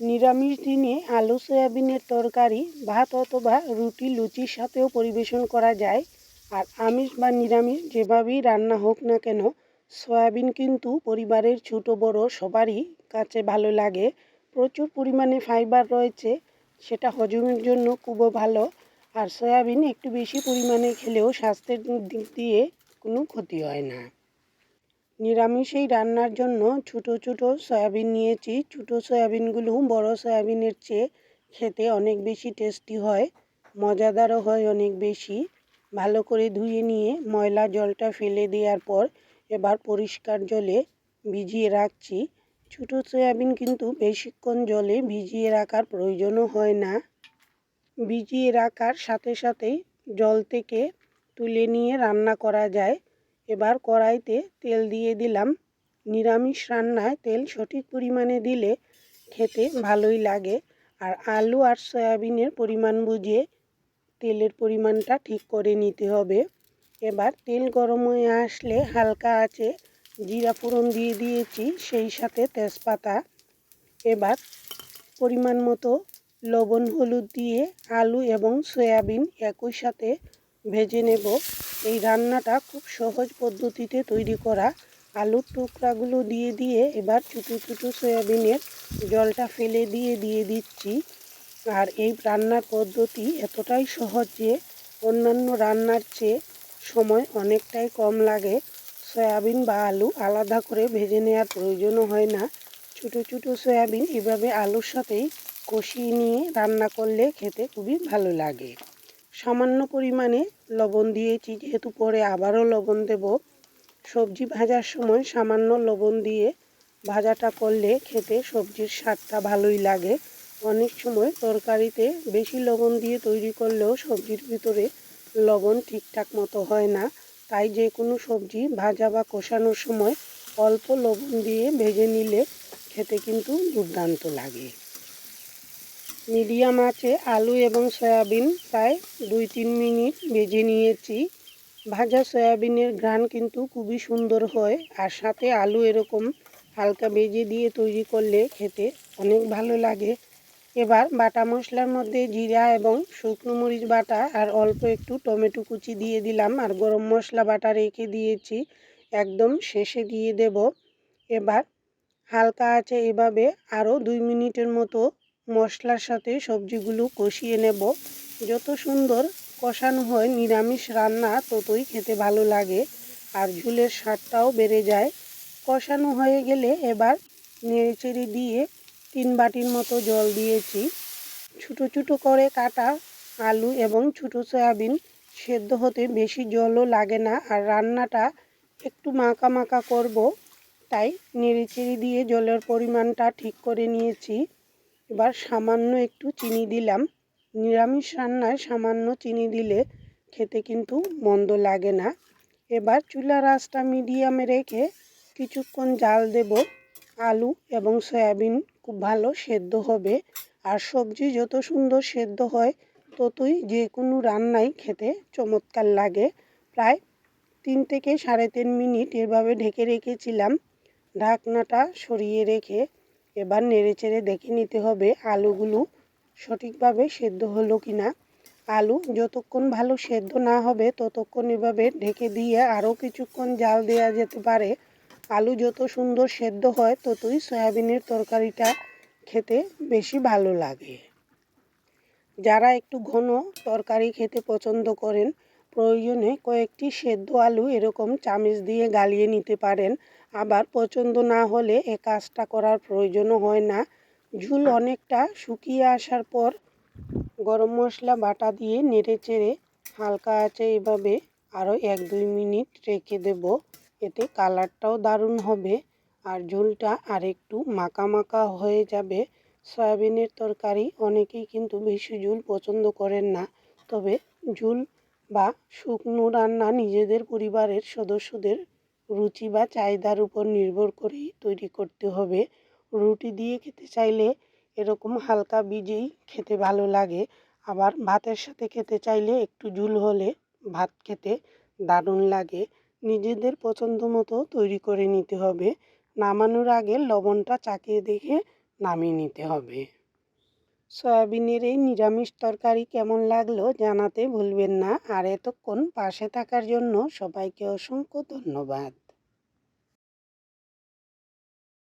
নিরামিষ দিনে আলু, সয়াবিনের তরকারি, ভাত অথবা রুটি, লুচির সাথেও পরিবেশন করা যায়। আর আমিষ বা নিরামিষ যেভাবেই রান্না হোক না কেন, সয়াবিন কিন্তু পরিবারের ছোট বড় সবারই কাছে ভালো লাগে। প্রচুর পরিমাণে ফাইবার রয়েছে, সেটা হজমের জন্য খুবও ভালো। আর সয়াবিন একটু বেশি পরিমাণে খেলেও স্বাস্থ্যের দিক দিয়ে কোনো ক্ষতি হয় না। নিরামিষ এই রান্নার জন্য ছোটো ছোটো সয়াবিন নিয়েছি। ছোটো সয়াবিনগুলো বড় সয়াবিনের চেয়ে খেতে অনেক বেশি টেস্টি হয়, মজাদারও হয় অনেক বেশি। ভালো করে ধুয়ে নিয়ে ময়লা জলটা ফেলে দেওয়ার পর এবার পরিষ্কার জলে ভিজিয়ে রাখছি। ছোটো সয়াবিন কিন্তু বেশিক্ষণ জলে ভিজিয়ে রাখার প্রয়োজনও হয় না। ভিজিয়ে রাখার সাথে সাথেই জল থেকে তুলে নিয়ে রান্না করা যায়। এবার কড়াইতে তেল দিয়ে দিলাম। নিরামিষ রান্নায় তেল সঠিক পরিমাণে দিলে খেতে ভালোই লাগে। আর আলু আর সয়াবিনের পরিমাণ বুঝে তেলের পরিমাণটা ঠিক করে নিতে হবে। এবার তেল গরম হয়ে আসলে হালকা আছে জিরা ফোড়ন দিয়ে দিয়েছি, সেই সাথে তেজপাতা। এবার পরিমাণ মতো লবণ, হলুদ দিয়ে আলু এবং সয়াবিন একই সাথে ভেজে নেব। এই রান্নাটা খুব সহজ পদ্ধতিতে তৈরি করা। আলুর টুকরাগুলো দিয়ে দিয়ে এবার ছোটো ছোটো সয়াবিনের জলটা ফেলে দিয়ে দিয়ে দিচ্ছি। আর এই রান্নার পদ্ধতি এতটাই সহজ যে অন্যান্য রান্নার চেয়ে সময় অনেকটাই কম লাগে। সয়াবিন বা আলু আলাদা করে ভেজে নেওয়ার প্রয়োজনও হয় না। ছোটো ছোটো সয়াবিন এভাবে আলুর সাথেই কষিয়ে নিয়ে রান্না করলে খেতে খুবই ভালো লাগে। সামান্য পরিমাণে লবণ দিয়েছি, যেহেতু পরে আবারও লবণ দেব। সবজি ভাজার সময় সামান্য লবণ দিয়ে ভাজাটা করলে খেতে সবজির স্বাদটা ভালোই লাগে। অনেক সময় তরকারিতে বেশি লবণ দিয়ে তৈরি করলেও সবজির ভিতরে লবণ ঠিকঠাক মতো হয় না। তাই যে কোনো সবজি ভাজা বা কষানোর সময় অল্প লবণ দিয়ে ভেজে নিলে খেতে কিন্তু দুর্দান্ত লাগে। মিডিয়াম আছে, আলু এবং সয়াবিন প্রায় দুই তিন মিনিট ভেজে নিয়েছি। ভাজা সয়াবিনের ঘ্রাণ কিন্তু খুবই সুন্দর হয় আর সাথে আলু এরকম হালকা ভেজে দিয়ে তৈরি করলে খেতে অনেক ভালো লাগে। এবার বাটা মশলার মধ্যে জিরা এবং শুকনো মরিচ বাটা আর অল্প একটু টমেটো কুচি দিয়ে দিলাম আর গরম মশলা বাটা রেখে দিয়েছি, একদম শেষে দিয়ে দেব। এবার হালকা আছে এভাবে আরও দুই মিনিটের মতো মশলার সাথে সবজিগুলো কষিয়ে নেব। যত সুন্দর কষানো হয় নিরামিষ রান্না, ততই খেতে ভালো লাগে আর ঝুলের স্বাদটাও বেড়ে যায়। কষানো হয়ে গেলে এবার নেড়েচেড়ে দিয়ে তিন বাটির মতো জল দিয়েছি। ছোটো ছোটো করে কাটা আলু এবং ছোটো সয়াবিন সেদ্ধ হতে বেশি জলও লাগে না আর রান্নাটা একটু মাখা মাখা করব। তাই নেড়েচেড়ে দিয়ে জলের পরিমাণটা ঠিক করে নিয়েছি। এবার সামান্য একটু চিনি দিলাম। নিরামিষ রান্নায় সামান্য চিনি দিলে খেতে কিন্তু মন্দ লাগে না। এবার চুলার আঁচটা মিডিয়ামে রেখে কিছুক্ষণ জাল দেব। আলু এবং সয়াবিন খুব ভালো সেদ্ধ হবে। আর সবজি যত সুন্দর সেদ্ধ হয়, ততই যে কোনো রান্নাই খেতে চমৎকার লাগে। প্রায় তিন থেকে সাড়ে তিন মিনিট এভাবে ঢেকে রেখেছিলাম। ঢাকনাটা সরিয়ে রেখে এবার নেড়েচেড়ে দেখে নিতে হবে আলুগুলো সঠিকভাবে সেদ্ধ হলো কি না আলু যতক্ষণ ভালো সেদ্ধ না হবে, ততক্ষণ এভাবে ঢেকে দিয়ে আরও কিছুক্ষণ জাল দেওয়া যেতে পারে। আলু যত সুন্দর সেদ্ধ হয়, ততই সয়াবিনের তরকারিটা খেতে বেশি ভালো লাগে। যারা একটু ঘন তরকারি খেতে পছন্দ করেন, প্রয়োজনে কয়েকটি সেদ্ধ আলু এরকম চামিচ দিয়ে গালিয়ে নিতে পারেন। আবার পছন্দ না হলে এ কাজটা করার প্রয়োজনও হয় না। ঝুল অনেকটা শুকিয়ে আসার পর গরম মশলা বাটা দিয়ে নেড়ে চেড়ে হালকা আছে এভাবে আরও এক দুই মিনিট রেখে দেব। এতে কালারটাও দারুণ হবে আর ঝোলটা আর একটু মাখা হয়ে যাবে। সয়াবিনের তরকারি অনেকেই কিন্তু বেশি ঝুল পছন্দ করেন না। তবে ঝুল বা শুকনো রান্না নিজেদের পরিবারের সদস্যদের রুচি বা চাহিদার উপর নির্ভর করেই তৈরি করতে হবে। রুটি দিয়ে খেতে চাইলে এরকম হালকা বীজেই খেতে ভালো লাগে। আবার ভাতের সাথে খেতে চাইলে একটু ঝুল হলে ভাত খেতে দারুণ লাগে। নিজেদের পছন্দ মতো তৈরি করে নিতে হবে। নামানোর আগে লবণটা চাকিয়ে দেখে নামিয়ে নিতে হবে। সয়াবিনের এই নিরামিষ তরকারি কেমন লাগল জানাতে ভুলবেন না। আর এতক্ষণ পাশে থাকার জন্য সবাইকে অসংখ্য ধন্যবাদ।